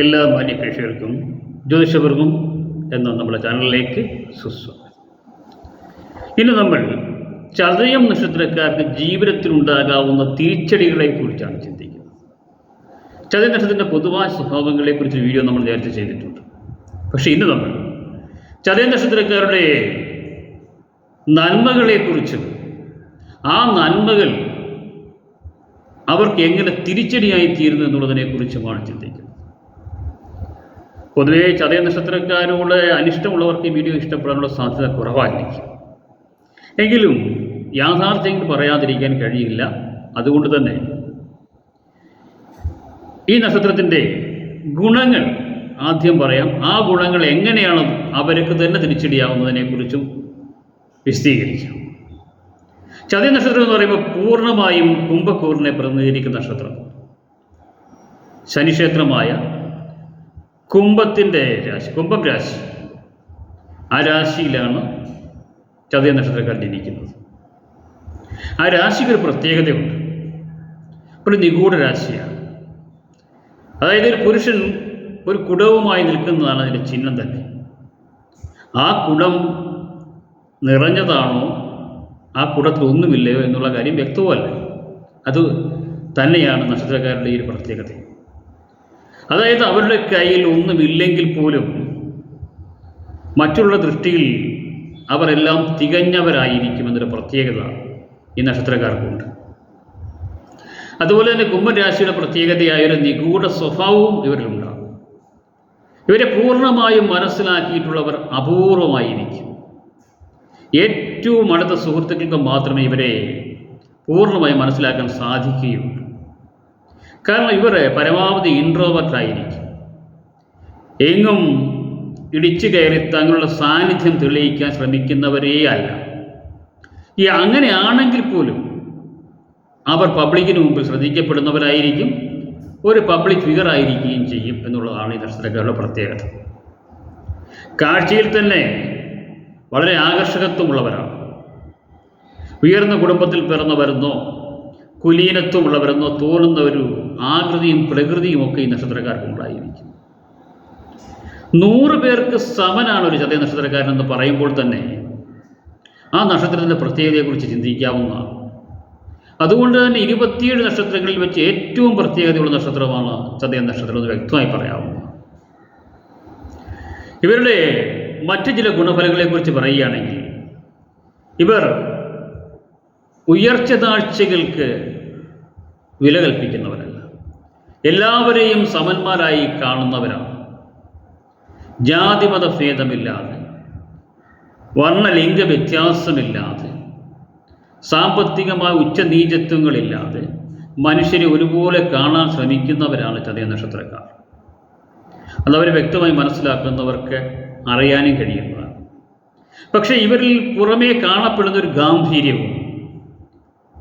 എല്ലാ മാന്യ പ്രേക്ഷകർക്കും ജ്യോതിഷവർഗം എന്ന നമ്മുടെ ചാനലിലേക്ക് സുസ്വാഗതം. ഇന്ന് നമ്മൾ ചതയം നക്ഷത്രക്കാർക്ക് ജീവിതത്തിലുണ്ടാകാവുന്ന തിരിച്ചടികളെ കുറിച്ചാണ് ചിന്തിക്കുന്നത്. ചതയ നക്ഷത്രത്തിന്റെ പൊതുവായ സ്വഭാവങ്ങളെക്കുറിച്ച് വീഡിയോ നമ്മൾ നേരത്തെ ചെയ്തിട്ടുണ്ട്. പക്ഷേ ഇന്ന് നമ്മൾ ചതയ നക്ഷത്രക്കാരുടെ നന്മകളെക്കുറിച്ചും ആ നന്മകൾ അവർക്ക് എങ്ങനെ തിരിച്ചടിയായി തീരുന്നു എന്നുള്ളതിനെക്കുറിച്ചുമാണ് ചിന്തിക്കുന്നത്. പൊതുവേ ചതയ നക്ഷത്രക്കാരോട് അനിഷ്ടമുള്ളവർക്ക് ഈ വീഡിയോ ഇഷ്ടപ്പെടാനുള്ള സാധ്യത കുറവായിരിക്കും. എങ്കിലും യാഥാർത്ഥ്യങ്ങൾ പറയാതിരിക്കാൻ കഴിയില്ല. അതുകൊണ്ട് തന്നെ ഈ നക്ഷത്രത്തിന്റെ ഗുണങ്ങൾ ആദ്യം പറയാം. ആ ഗുണങ്ങൾ എങ്ങനെയാണ് അവർക്ക് തന്നെ തിരിച്ചടിയാവുന്നതിനെക്കുറിച്ചും വിശദീകരിക്കാം. ചതി നക്ഷത്രം എന്ന് പറയുമ്പോൾ പൂർണമായും കുംഭക്കൂറിനെ പ്രതിനിധീകരിക്കുന്ന നക്ഷത്രം. ശനിക്ഷേത്രമായ കുംഭത്തിന്റെ രാശി കുംഭം രാശി. ആ രാശിയിലാണ് ചതയ നക്ഷത്രക്കാർ ജനിക്കുന്നത് ആ രാശിക്ക് ഒരു പ്രത്യേകതയുണ്ട്. ഒരു നിഗൂഢ രാശിയാണ്. അതായത് ഒരു പുരുഷൻ ഒരു കുടവുമായി നിൽക്കുന്നതാണ് അതിന്റെ ചിഹ്നം തന്നെ. ആ കുടം നിറഞ്ഞതാണോ ആ കുടത്തിൽ ഒന്നുമില്ലയോ എന്നുള്ള കാര്യം വ്യക്തവുമല്ല. അത് തന്നെയാണ് നക്ഷത്രക്കാരുടെ ഈ ഒരു പ്രത്യേകത. അതായത് അവരുടെ കയ്യിൽ ഒന്നുമില്ലെങ്കിൽ പോലും മറ്റുള്ള ദൃഷ്ടിയിൽ അവരെല്ലാം തികഞ്ഞവരായിരിക്കും എന്നൊരു പ്രത്യേകത ഈ നക്ഷത്രക്കാർക്കുണ്ട്. അതുപോലെ തന്നെ കുംഭരാശിയുടെ പ്രത്യേകതയായ ഒരു നിഗൂഢ സ്വഭാവവും ഇവരിലുണ്ടാകും. ഇവരെ പൂർണമായും മനസ്സിലാക്കിയിട്ടുള്ളവർ അപൂർവമായിരിക്കും. ഏറ്റവും അടുത്ത സുഹൃത്തുക്കൾക്ക് മാത്രമേ ഇവരെ പൂർണമായും മനസ്സിലാക്കാൻ സാധിക്കുകയുള്ളൂ. കാരണം ഇവർ പരമാവധി ഇൻട്രോവർട്ട് ആയിരിക്കും. എങ്ങും ഇടിച്ചു കയറി തങ്ങളുടെ സാന്നിധ്യം തെളിയിക്കാൻ ശ്രമിക്കുന്നവരേ അല്ല. ഈ അങ്ങനെയാണെങ്കിൽ പോലും അവർ പബ്ലിക്കിന് മുമ്പിൽ ശ്രദ്ധിക്കപ്പെടുന്നവരായിരിക്കും ഒരു പബ്ലിക് ഫിഗർ ആയിരിക്കുകയും ചെയ്യും എന്നുള്ളതാണ് ഈ നക്ഷത്രക്കാരുടെ പ്രത്യേകത. കാഴ്ചയിൽ തന്നെ വളരെ ആകർഷകത്വമുള്ളവരാണ്. ഉയർന്ന കുടുംബത്തിൽ പിറന്നവരെന്നോ കുലീനത്വമുള്ളവരെന്നോ തോന്നുന്ന ഒരു ആകൃതിയും പ്രകൃതിയും ഒക്കെ ഈ നക്ഷത്രക്കാർക്ക് ഉണ്ടായിരിക്കും. നൂറ് പേർക്ക് സമനാണ് ഒരു ചതയ നക്ഷത്രക്കാരൻ എന്ന് പറയുമ്പോൾ തന്നെ ആ നക്ഷത്രത്തിന്റെ പ്രത്യേകതയെക്കുറിച്ച് ചിന്തിക്കാവുന്നതാണ്. അതുകൊണ്ട് തന്നെ ഇരുപത്തിയേഴ് നക്ഷത്രങ്ങളിൽ വെച്ച് ഏറ്റവും പ്രത്യേകതയുള്ള നക്ഷത്രമാണ് ചതയ നക്ഷത്രം എന്ന് വ്യക്തമായി പറയാവുന്നതാണ്. ഇവരുടെ മറ്റ് ചില ഗുണഫലങ്ങളെക്കുറിച്ച് പറയുകയാണെങ്കിൽ ഇവർ ഉയർച്ച താഴ്ചകൾക്ക് വില കൽപ്പിക്കുന്നവരല്ല. എല്ലാവരെയും സമന്മാരായി കാണുന്നവരാണ്. ജാതിമത ഭേദമില്ലാതെ വർണലിംഗ വ്യത്യാസമില്ലാതെ സാമ്പത്തികമായ ഉച്ചനീചത്വങ്ങളില്ലാതെ മനുഷ്യരെ ഒരുപോലെ കാണാൻ ശ്രമിക്കുന്നവരാണ് ചതയ നക്ഷത്രക്കാർ. അതവർ വ്യക്തമായി മനസ്സിലാക്കുന്നവർക്ക് അറിയാനും കഴിയുന്നതാണ്. പക്ഷേ ഇവരിൽ പുറമേ കാണപ്പെടുന്ന ഒരു ഗാംഭീര്യവും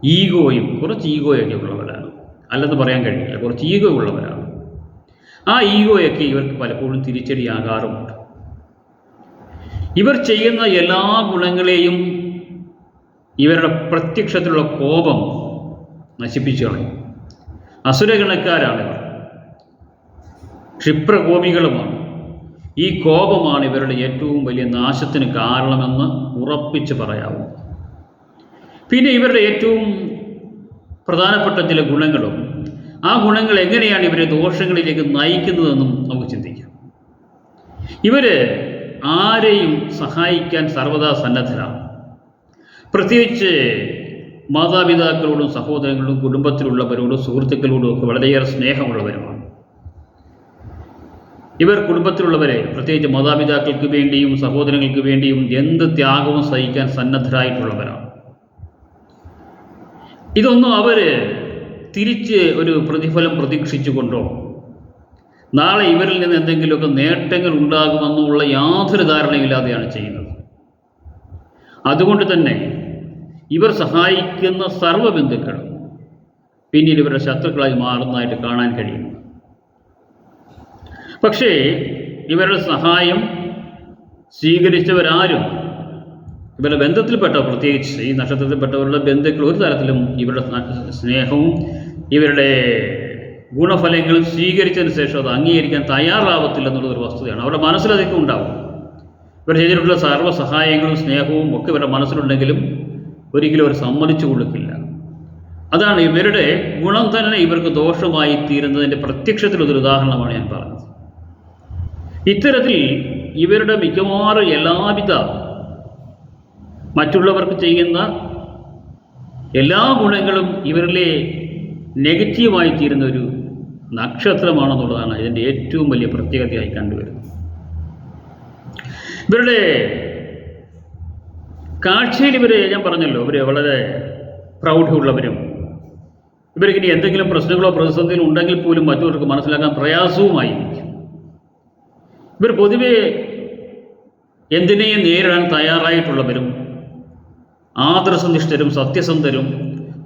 ഈഗോയും കുറച്ച് ഈഗോയൊക്കെ ഉള്ളവരാണ്. അല്ലെന്ന് പറയാൻ കഴിയില്ല കുറച്ച് ഈഗോ ഉള്ളവരാണ്. ആ ഈഗോയൊക്കെ ഇവർക്ക് പലപ്പോഴും തിരിച്ചടിയാകാറുമുണ്ട്. ഇവർ ചെയ്യുന്ന എല്ലാ ഗുണങ്ങളെയും ഇവരുടെ പ്രത്യക്ഷത്തിലുള്ള കോപം നശിപ്പിച്ചു കളയും. അസുരഗണക്കാരാണ് ഇവർ. ക്ഷിപ്രകോപികളുമാണ്. ഈ കോപമാണ് ഇവരുടെ ഏറ്റവും വലിയ നാശത്തിന് കാരണമെന്ന് ഉറപ്പിച്ച് പറയാവും പിന്നെ ഇവരുടെ ഏറ്റവും പ്രധാനപ്പെട്ട ചില ഗുണങ്ങളും ആ ഗുണങ്ങൾ എങ്ങനെയാണ് ഇവരെ ദോഷങ്ങളിലേക്ക് നയിക്കുന്നതെന്നും നമുക്ക് ചിന്തിക്കാം. ഇവർ ആരെയും സഹായിക്കാൻ സർവദാ സന്നദ്ധരാണ്. പ്രത്യേകിച്ച് മാതാപിതാക്കളോടും സഹോദരങ്ങളോടും കുടുംബത്തിലുള്ളവരോടും സുഹൃത്തുക്കളോടും ഒക്കെ വളരെയേറെ സ്നേഹമുള്ളവരുമാണ്. ഇവർ കുടുംബത്തിലുള്ളവരെ പ്രത്യേകിച്ച് മാതാപിതാക്കൾക്ക് വേണ്ടിയും സഹോദരങ്ങൾക്ക് വേണ്ടിയും എന്ത് ത്യാഗവും സഹിക്കാൻ സന്നദ്ധരായിട്ടുള്ളവരാണ്. ഇതൊന്നും അവർ തിരിച്ച് ഒരു പ്രതിഫലം പ്രതീക്ഷിച്ചുകൊണ്ടോ? നാളെ ഇവരിൽ നിന്ന് എന്തെങ്കിലുമൊക്കെ നേട്ടങ്ങൾ ഉണ്ടാകുമെന്നുള്ള യാതൊരു ധാരണയില്ലാതെയാണ് ചെയ്യുന്നത്. അതുകൊണ്ട് തന്നെ ഇവർ സഹായിക്കുന്ന സർവ ബന്ധുക്കളും പിന്നീട് ഇവരുടെ ശത്രുക്കളായി മാറുന്നതായിട്ട് കാണാൻ കഴിയുന്നു പക്ഷേ ഇവരുടെ സഹായം സ്വീകരിച്ചവരാരും ഇവരുടെ ബന്ധത്തിൽപ്പെട്ട പ്രത്യേകിച്ച് ഈ നക്ഷത്രത്തിൽപ്പെട്ടവരുടെ ബന്ധുക്കൾ ഒരു തരത്തിലും ഇവരുടെ സ്നേഹവും ഇവരുടെ ഗുണഫലങ്ങൾ സ്വീകരിച്ചതിന് ശേഷം അത് അംഗീകരിക്കാൻ തയ്യാറാവത്തില്ല എന്നുള്ളൊരു വസ്തുതയാണ്. അവരുടെ മനസ്സിലതൊക്കെ ഉണ്ടാവും. ഇവർ ചെയ്തിട്ടുള്ള സർവ സഹായങ്ങളും സ്നേഹവും ഒക്കെ ഇവരുടെ മനസ്സിലുണ്ടെങ്കിലും ഒരിക്കലും അവർ സമ്മതിച്ചു കൊടുക്കില്ല. അതാണ് ഇവരുടെ ഗുണം തന്നെ ഇവർക്ക് ദോഷമായി തീരുന്നതിന്റെ പ്രത്യക്ഷത്തിലൊരു ഉദാഹരണമാണ് ഞാൻ പറഞ്ഞത്. ഇത്തരത്തിൽ ഇവരുടെ മിക്കവാറും എല്ലാവിധ മറ്റുള്ളവർക്ക് ചെയ്യുന്ന എല്ലാ ഗുണങ്ങളും ഇവരിലെ നെഗറ്റീവായി തീരുന്ന ഒരു നക്ഷത്രമാണെന്നുള്ളതാണ് ഇതിന്റെ ഏറ്റവും വലിയ പ്രത്യേകതയായി കണ്ടുവരുന്നത്. ഇവരുടെ കാഴ്ചയിൽ ഇവർ ഞാൻ പറഞ്ഞല്ലോ ഇവർ വളരെ പ്രൗഢിയുള്ളവരും ഇവർക്ക് ഇനി എന്തെങ്കിലും പ്രശ്നങ്ങളോ പ്രതിസന്ധികളോ ഉണ്ടെങ്കിൽ പോലും മറ്റുള്ളവർക്ക് മനസ്സിലാക്കാൻ പ്രയാസവുമായിരിക്കും. ഇവർ പൊതുവെ എന്തിനേയും നേരിടാൻ തയ്യാറായിട്ടുള്ളവരും ആദർശനിഷ്ഠരും സത്യസന്ധരും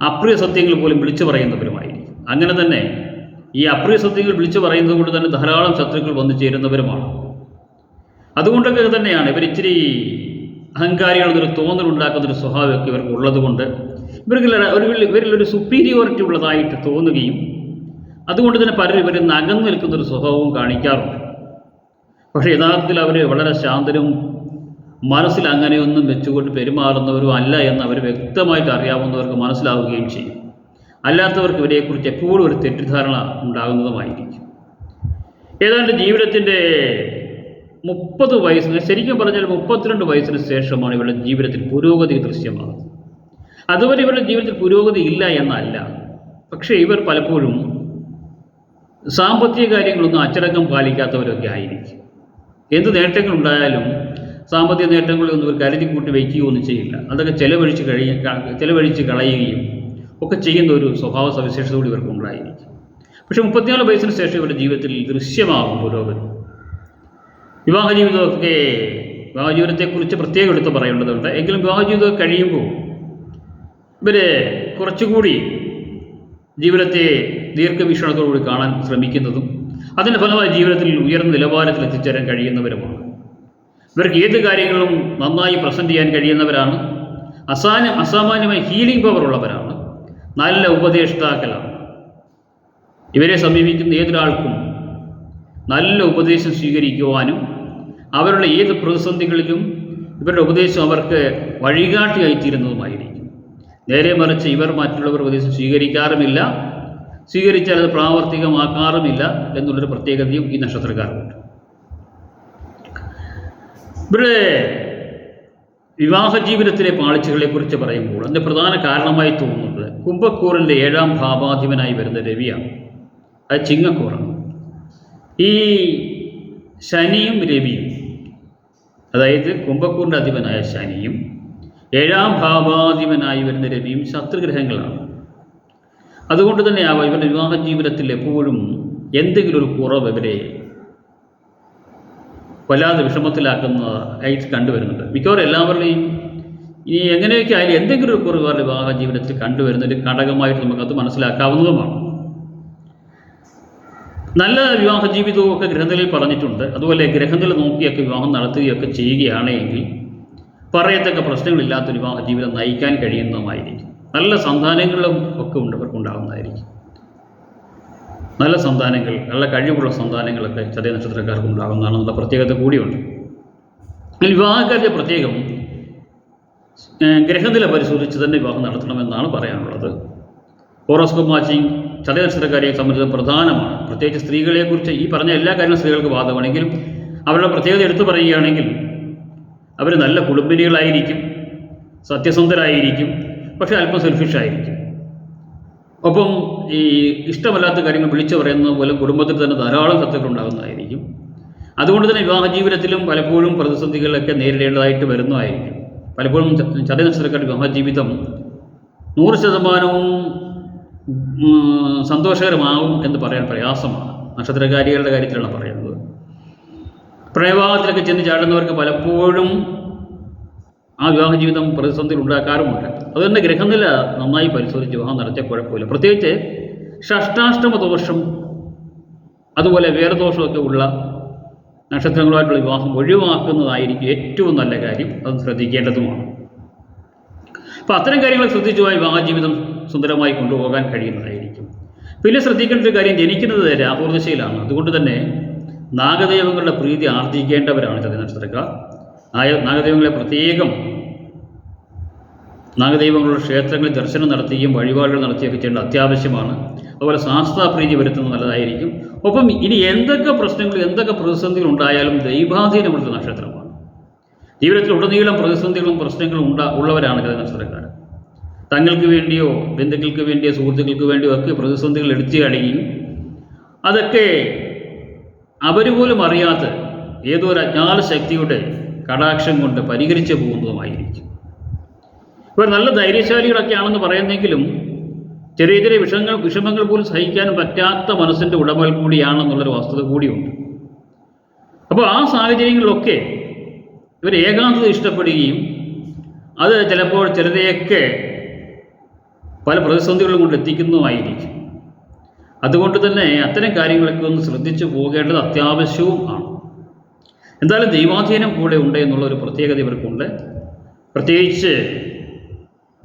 അപ്രിയ സത്യങ്ങൾ പോലും വിളിച്ചു പറയുന്നവരുമായിരിക്കും. അങ്ങനെ തന്നെ ഈ അപ്രിയ സത്യങ്ങൾ വിളിച്ചു പറയുന്നത് കൊണ്ട് തന്നെ ധാരാളം ശത്രുക്കൾ വന്നു ചേരുന്നവരുമാണ്. അതുകൊണ്ടൊക്കെ തന്നെയാണ് ഇവർ ഇച്ചിരി അഹങ്കാരികളെന്നൊരു തോന്നലുണ്ടാക്കുന്നൊരു സ്വഭാവമൊക്കെ ഇവർക്ക് ഉള്ളതുകൊണ്ട് ഇവർക്ക് ഇവരിൽ ഒരു സുപ്പീരിയോറിറ്റി ഉള്ളതായിട്ട് തോന്നുകയും അതുകൊണ്ട് തന്നെ പലരും ഇവരിൽ നിന്ന് അകന്നു നിൽക്കുന്നൊരു സ്വഭാവവും കാണിക്കാറുണ്ട്. പക്ഷേ യഥാർത്ഥത്തിൽ അവർ വളരെ ശാന്തരും മനസ്സിൽ അങ്ങനെയൊന്നും വെച്ചുകൊണ്ട് പെരുമാറുന്നവരും അല്ല എന്ന് അവർ വ്യക്തമായിട്ട് അറിയാവുന്നവർക്ക് മനസ്സിലാവുകയും ചെയ്യും. അല്ലാത്തവർക്ക് ഇവരെക്കുറിച്ച് എപ്പോഴും ഒരു തെറ്റിദ്ധാരണ ഉണ്ടാകുന്നതുമായിരിക്കും. ഏതാണ്ട് ജീവിതത്തിന്റെ മുപ്പത് വയസ്സിന് ശരിക്കും പറഞ്ഞാൽ മുപ്പത്തിരണ്ട് വയസ്സിന് ശേഷമാണ് ഇവരുടെ ജീവിതത്തിൽ പുരോഗതി ദൃശ്യമാകുന്നത്. അതുവരെ ഇവരുടെ ജീവിതത്തിൽ പുരോഗതി ഇല്ല എന്നല്ല. പക്ഷേ ഇവർ പലപ്പോഴും സാമ്പത്തിക കാര്യങ്ങളൊന്നും അച്ചടക്കം പാലിക്കാത്തവരൊക്കെ ആയിരിക്കും. എന്ത് നേട്ടങ്ങളുണ്ടായാലും സാമ്പത്തിക നേട്ടങ്ങളൊന്നും ഇവർ കരുതി കൂട്ടി വയ്ക്കുകയൊന്നും ചെയ്യില്ല. അതൊക്കെ ചെലവഴിച്ച് കഴിയ ചെലവഴിച്ച് കളയുകയും ഒക്കെ ചെയ്യുന്ന ഒരു സ്വഭാവ സവിശേഷത കൂടി ഇവർക്ക് ഉണ്ടായിരിക്കും. പക്ഷേ മുപ്പത്തിനാല് വയസ്സിന് ശേഷം ഇവരുടെ ജീവിതത്തിൽ ദൃശ്യമാകും പുരോഗതി. വിവാഹ ജീവിതമൊക്കെ വിവാഹ ജീവിതത്തെക്കുറിച്ച് പ്രത്യേകം എടുത്ത് പറയേണ്ടതുണ്ട്. എങ്കിലും വിവാഹ ജീവിതം കഴിയുമ്പോൾ ഇവർ കുറച്ചുകൂടി ജീവിതത്തെ ദീർഘവീക്ഷണത്തോടുകൂടി കാണാൻ ശ്രമിക്കുന്നതും അതിന്റെ ഫലമായി ജീവിതത്തിൽ ഉയർന്ന നിലവാരത്തിൽ എത്തിച്ചേരാൻ കഴിയുന്നവരുമാണ്. ഇവർക്ക് ഏത് കാര്യങ്ങളും നന്നായി പ്രസന്റ് ചെയ്യാൻ കഴിയുന്നവരാണ്. അസാന അസാമാന്യമായ ഹീലിംഗ് പവർ ഉള്ളവരാണ്. നല്ല ഉപദേഷ്ടാക്കളാണ്. ഇവരെ സമീപിക്കുന്ന ഏതൊരാൾക്കും നല്ല ഉപദേശം സ്വീകരിക്കുവാനും അവരുടെ ഏത് പ്രതിസന്ധികളിലും ഇവരുടെ ഉപദേശം അവർക്ക് വഴികാട്ടിയായിത്തീരുന്നതുമായിരിക്കും. നേരെ മറിച്ച് ഇവർ മറ്റുള്ളവർ ഉപദേശം സ്വീകരിക്കാറുമില്ല. സ്വീകരിച്ചാൽ അത് പ്രാവർത്തികമാക്കാറുമില്ല എന്നുള്ളൊരു പ്രത്യേകതയും ഈ നക്ഷത്രക്കാർക്കുണ്ട്. ഇവരുടെ വിവാഹ ജീവിതത്തിലെ പാളിച്ചകളെക്കുറിച്ച് പറയുമ്പോൾ അതിന്റെ പ്രധാന കാരണമായി തോന്നുന്നത് കുംഭക്കൂറിന്റെ ഏഴാം ഭാവാധിപനായി വരുന്ന രവിയാണ്. അത് ചിങ്ങക്കൂറാണ്. ഈ ശനിയും രവിയും അതായത് കുംഭക്കൂറിന്റെ അധിപനായ ശനിയും ഏഴാം ഭാവാധിപനായി വരുന്ന രവിയും ശത്രുഗ്രഹങ്ങളാണ്. അതുകൊണ്ട് തന്നെയാവാം ഇവരുടെ വിവാഹ ജീവിതത്തിൽ എപ്പോഴും എന്തെങ്കിലും ഒരു കുറവ് ഇവരെ വല്ലാതെ വിഷമത്തിലാക്കുന്നതായിട്ട് കണ്ടുവരുന്നുണ്ട്. മിക്കവാറും എല്ലാവരുടെയും ഇനി എങ്ങനെയൊക്കെ ആയാലും എന്തെങ്കിലും ഒരു കുറവ് അവരുടെ വിവാഹ ജീവിതത്തിൽ കണ്ടുവരുന്ന ഒരു ഘടകമായിട്ട് നമുക്കത് മനസ്സിലാക്കാവുന്നതുമാണ്. നല്ല വിവാഹ ജീവിതവും ഒക്കെ ഗ്രഹങ്ങളിൽ പറഞ്ഞിട്ടുണ്ട്. അതുപോലെ ഗ്രഹനില നോക്കിയൊക്കെ വിവാഹം നടത്തുകയൊക്കെ ചെയ്യുകയാണെങ്കിൽ പറയത്തക്ക പ്രശ്നങ്ങളില്ലാത്ത വിവാഹ ജീവിതം നയിക്കാൻ കഴിയുന്നതുമായിരിക്കും. നല്ല സന്താനങ്ങളും ഒക്കെ ഉണ്ട് അവർക്കുണ്ടാകുന്നതായിരിക്കും നല്ല സന്താനങ്ങൾ നല്ല കഴിവുള്ള സന്താനങ്ങളൊക്കെ ചതയ നക്ഷത്രക്കാർക്ക് ഉണ്ടാകുന്നതാണെന്നുള്ള പ്രത്യേകത കൂടിയുണ്ട്. ഇതിൽ വിവാഹക്കാരുടെ പ്രത്യേകം ഗ്രഹനില പരിശോധിച്ച് തന്നെ വിവാഹം നടത്തണമെന്നാണ് പറയാനുള്ളത്. ഹോറോസ്കോപ്പ് മാച്ചിങ് ചതയ നക്ഷത്രക്കാരെ സംബന്ധിച്ച് പ്രധാനമാണ്. പ്രത്യേകിച്ച് സ്ത്രീകളെക്കുറിച്ച് ഈ പറഞ്ഞ എല്ലാ കാര്യങ്ങളും സ്ത്രീകൾക്ക് ബാധകമാണെങ്കിലും അവരുടെ പ്രത്യേകത എടുത്തു പറയുകയാണെങ്കിൽ അവർ നല്ല കുടുംബിനികളായിരിക്കും സത്യസന്ധരായിരിക്കും പക്ഷേ അല്പം സെൽഫിഷ് ആയിരിക്കും. ഒപ്പം ഈ ഇഷ്ടമല്ലാത്ത കാര്യങ്ങൾ വിളിച്ചു പറയുന്നത് പോലെ കുടുംബത്തിൽ തന്നെ ധാരാളം ശത്രുക്കൾ ഉണ്ടാകുന്നതായിരിക്കും. അതുകൊണ്ട് തന്നെ വിവാഹ ജീവിതത്തിലും പലപ്പോഴും പ്രതിസന്ധികളൊക്കെ നേരിടേണ്ടതായിട്ട് വരുന്നതായിരിക്കും. പലപ്പോഴും ചതയ നക്ഷത്രക്കാരുടെ വിവാഹ ജീവിതം നൂറ് ശതമാനവും സന്തോഷകരമാവും എന്ന് പറയാൻ പ്രയാസമാണ്. നക്ഷത്രകാരികളുടെ കാര്യത്തിലാണ് പറയുന്നത്. പ്രണയവിവാഹത്തിലൊക്കെ ചെന്ന് ചാടുന്നവർക്ക് പലപ്പോഴും ആ വിവാഹ ജീവിതം പ്രതിസന്ധിയിൽ ഉണ്ടാക്കാറുമുണ്ട്. അതുതന്നെ ഗ്രഹനില നന്നായി പരിശോധിച്ച് വിവാഹം നടത്തിയ കുഴപ്പമില്ല. പ്രത്യേകിച്ച് ഷഷ്ടാഷ്ടമ ദോഷം അതുപോലെ വേറെ ഉള്ള നക്ഷത്രങ്ങളുമായിട്ടുള്ള വിവാഹം ഒഴിവാക്കുന്നതായിരിക്കും ഏറ്റവും നല്ല കാര്യം. അത് ശ്രദ്ധിക്കേണ്ടതുമാണ്. അപ്പോൾ അത്തരം കാര്യങ്ങൾ ശ്രദ്ധിച്ചു പോയി വിവാഹ ജീവിതം സുന്ദരമായി കൊണ്ടുപോകാൻ കഴിയുന്നതായിരിക്കും. പിന്നെ ശ്രദ്ധിക്കേണ്ട ഒരു കാര്യം ജനിക്കുന്നത് രാഹുർദശയിലാണ് അതുകൊണ്ട് തന്നെ നാഗദൈവങ്ങളുടെ പ്രീതി ആർജിക്കേണ്ടവരാണ് ചതി നക്ഷത്രക്കാർ. ആയ നാഗദൈവങ്ങളെ പ്രത്യേകം നാഗദൈവങ്ങളുടെ ക്ഷേത്രങ്ങളിൽ ദർശനം നടത്തുകയും വഴിപാടുകൾ നടത്തുകയൊക്കെ ചെയ്യേണ്ട അത്യാവശ്യമാണ്. അതുപോലെ ശാസ്താപ്രീതി വരുത്തുന്നത് നല്ലതായിരിക്കും. ഒപ്പം ഇനി എന്തൊക്കെ പ്രശ്നങ്ങൾ എന്തൊക്കെ പ്രതിസന്ധികൾ ഉണ്ടായാലും ദൈവാധീനമുള്ള നക്ഷത്രമാണ്. ജീവിതത്തിൽ ഉടനീളം പ്രതിസന്ധികളും പ്രശ്നങ്ങളും ഉണ്ടാ ഉള്ളവരാണ് ചില നക്ഷത്രക്കാർ. തങ്ങൾക്ക് വേണ്ടിയോ ബന്ധുക്കൾക്ക് വേണ്ടിയോ സുഹൃത്തുക്കൾക്ക് വേണ്ടിയോ ഒക്കെ പ്രതിസന്ധികൾ എടുത്തു കഴിയും അതൊക്കെ അവർ പോലും അറിയാത്ത ഏതോ ഒരു അജ്ഞാത ശക്തിയുടെ കടാക്ഷം കൊണ്ട് പരിഹരിച്ചു പോകുന്നതുമായിരിക്കും. ഇവർ നല്ല ധൈര്യശാലികളൊക്കെ ആണെന്ന് പറയുന്നെങ്കിലും ചെറിയ ചെറിയ വിഷമങ്ങൾ വിഷമങ്ങൾ പോലും സഹിക്കാൻ പറ്റാത്ത മനസ്സിന്റെ ഉടമകൾ കൂടിയാണെന്നുള്ളൊരു വസ്തുത കൂടിയുണ്ട്. അപ്പോൾ ആ സാഹചര്യങ്ങളിലൊക്കെ ഇവർ ഏകാന്തത ഇഷ്ടപ്പെടുകയും അത് ചിലപ്പോൾ ചിലരെയൊക്കെ പല പ്രതിസന്ധികളും കൊണ്ട് എത്തിക്കുന്നതുമായിരിക്കും. അതുകൊണ്ട് തന്നെ അത്തരം കാര്യങ്ങളൊക്കെ ഒന്ന് ശ്രദ്ധിച്ചു പോകേണ്ടത് അത്യാവശ്യവും ആണ്. എന്തായാലും ദൈവാധീനം കൂടെ ഉണ്ട് എന്നുള്ള ഒരു പ്രത്യേകത ഇവർക്കുണ്ട്. പ്രത്യേകിച്ച്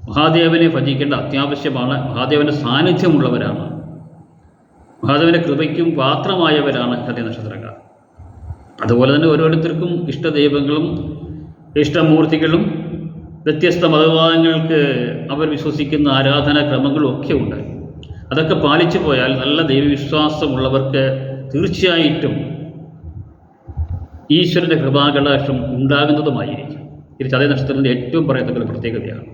മഹാദേവനെ ഭജിക്കേണ്ട അത്യാവശ്യമാണ്. മഹാദേവന്റെ സാന്നിധ്യമുള്ളവരാണ്. മഹാദേവന്റെ കൃപയ്ക്കും പാത്രമായവരാണ് ഹൃദയ നക്ഷത്രക്കാർ. അതുപോലെ തന്നെ ഓരോരുത്തർക്കും ഇഷ്ടദൈവങ്ങളും ഇഷ്ടമൂർത്തികളും വ്യത്യസ്ത മതവാദങ്ങൾക്ക് അവർ വിശ്വസിക്കുന്ന ആരാധനാ ക്രമങ്ങളും ഒക്കെ ഉണ്ട്. അതൊക്കെ പാലിച്ചു പോയാൽ നല്ല ദൈവവിശ്വാസമുള്ളവർക്ക് തീർച്ചയായിട്ടും ഈശ്വരന്റെ കൃപാകടാക്ഷം ഉണ്ടാകുന്നതുമായിരിക്കും. ഇത് ചതയ നക്ഷത്രത്തിന്റെ ഏറ്റവും പറയത്തക്ക പ്രത്യേകതയാണ്.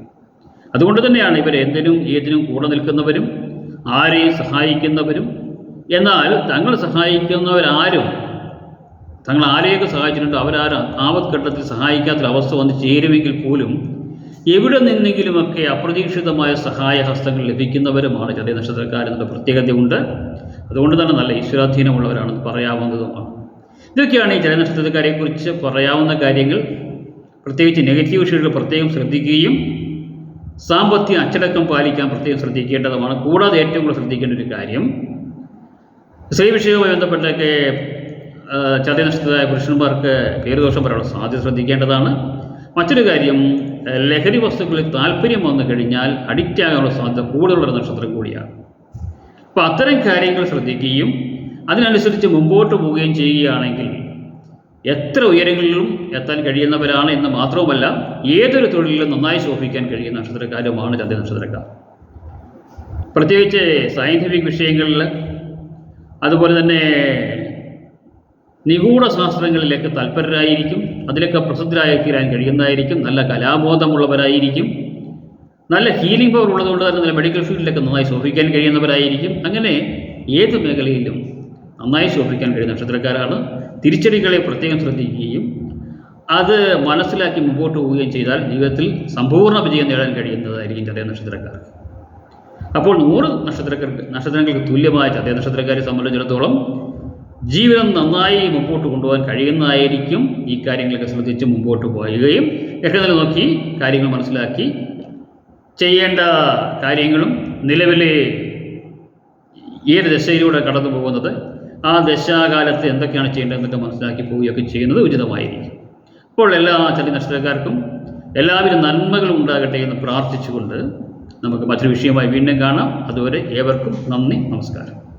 അതുകൊണ്ട് തന്നെയാണ് ഇവർ എന്തിനും ഏതിനും കൂടെ നിൽക്കുന്നവരും ആരെയും സഹായിക്കുന്നവരും. എന്നാൽ തങ്ങൾ സഹായിക്കുന്നവരാരും തങ്ങൾ ആരെയൊക്കെ സഹായിച്ചിട്ടുണ്ട് അവരാരും ആപത്ഘട്ടത്തിൽ സഹായിക്കാത്തൊരവസ്ഥ വന്ന് ചേരുമെങ്കിൽ പോലും എവിടെ നിന്നെങ്കിലുമൊക്കെ അപ്രതീക്ഷിതമായ സഹായഹസ്തങ്ങൾ ലഭിക്കുന്നവരുമാണ് ചതയ നക്ഷത്രക്കാരെന്നുള്ള പ്രത്യേകതയുണ്ട്. അതുകൊണ്ട് തന്നെ നല്ല ഈശ്വരാധീനമുള്ളവരാണെന്ന് പറയാവുന്നതുമാണ്. ഇതൊക്കെയാണ് ഈ ചതയ കുറിച്ച് പറയാവുന്ന കാര്യങ്ങൾ. പ്രത്യേകിച്ച് നെഗറ്റീവ് വിഷയങ്ങൾ പ്രത്യേകം ശ്രദ്ധിക്കുകയും സാമ്പത്തിക അച്ചടക്കം പാലിക്കാൻ പ്രത്യേകം ശ്രദ്ധിക്കേണ്ടതുമാണ്. കൂടാതെ ഏറ്റവും കൂടുതൽ ശ്രദ്ധിക്കേണ്ട ഒരു കാര്യം സ്ത്രീ വിഷയവുമായി ബന്ധപ്പെട്ടൊക്കെ ചതയ നക്ഷത്രമായ പുരുഷന്മാർക്ക് പേരുദോഷം വരാനുള്ള സാധ്യത ശ്രദ്ധിക്കേണ്ടതാണ്. മറ്റൊരു കാര്യം ലഹരി വസ്തുക്കളിൽ താല്പര്യം വന്നു കഴിഞ്ഞാൽ അഡിക്റ്റ് ആകാനുള്ള സാധ്യത കൂടുതലുള്ള നക്ഷത്രം കൂടിയാണ്. അപ്പോൾ അത്തരം കാര്യങ്ങൾ ശ്രദ്ധിക്കുകയും അതിനനുസരിച്ച് മുമ്പോട്ട് പോവുകയും ചെയ്യുകയാണെങ്കിൽ എത്ര ഉയരങ്ങളിലും എത്താൻ കഴിയുന്നവരാണ് എന്ന് മാത്രവുമല്ല ഏതൊരു തൊഴിലിലും നന്നായി ശോഭിക്കാൻ കഴിയുന്ന നക്ഷത്രക്കാരുമാണ് ചന്ദ്ര നക്ഷത്രക്കാർ. പ്രത്യേകിച്ച് സയന്റിഫിക് വിഷയങ്ങളിൽ അതുപോലെ തന്നെ നിഗൂഢ ശാസ്ത്രങ്ങളിലേക്ക് തൽപരരായിരിക്കും അതിലൊക്കെ പ്രസിദ്ധരായി തീരാൻ കഴിയുന്നതായിരിക്കും നല്ല കലാബോധമുള്ളവരായിരിക്കും നല്ല ഹീലിംഗ് പവർ ഉള്ളതുകൊണ്ട് തന്നെ നല്ല മെഡിക്കൽ ഫീൽഡിലൊക്കെ നന്നായി ശോഭിക്കാൻ കഴിയുന്നവരായിരിക്കും അങ്ങനെ ഏത് മേഖലയിലും നന്നായി ശോഭിക്കാൻ കഴിയുന്ന നക്ഷത്രക്കാരാണ്. തിരിച്ചടികളെ പ്രത്യേകം ശ്രദ്ധിക്കുകയും അത് മനസ്സിലാക്കി മുമ്പോട്ട് പോവുകയും ചെയ്താൽ ജീവിതത്തിൽ സമ്പൂർണ വിജയം നേടാൻ കഴിയുന്നതായിരിക്കും ചതയ നക്ഷത്രക്കാർ അപ്പോൾ നൂറ് നക്ഷത്രക്കാർക്ക് നക്ഷത്രങ്ങൾക്ക് തുല്യമായ ചതയ നക്ഷത്രക്കാരെ സംബന്ധിച്ചിടത്തോളം ജീവിതം നന്നായി മുമ്പോട്ട് കൊണ്ടുപോകാൻ കഴിയുന്നതായിരിക്കും ഈ കാര്യങ്ങളൊക്കെ ശ്രദ്ധിച്ച് മുമ്പോട്ട് പോവുകയും ഒക്കെ നോക്കി കാര്യങ്ങൾ മനസ്സിലാക്കി ചെയ്യേണ്ട കാര്യങ്ങളും നിലവിലെ ഏത് ദശയിലൂടെ കടന്നു പോകുന്നത് ആ ദശാകാലത്ത് എന്തൊക്കെയാണ് ചെയ്യേണ്ടതെന്നൊക്കെ മനസ്സിലാക്കി പോവുകയൊക്കെ ചെയ്യുന്നത് ഉചിതമായിരിക്കും. അപ്പോൾ എല്ലാ ചെറിയ നക്ഷത്രക്കാർക്കും എല്ലാവിധ നന്മകളും ഉണ്ടാകട്ടെ എന്ന് പ്രാർത്ഥിച്ചുകൊണ്ട് നമുക്ക് മറ്റൊരു വിഷയമായി വീണ്ടും കാണാം. അതുവരെ ഏവർക്കും നന്ദി നമസ്കാരം.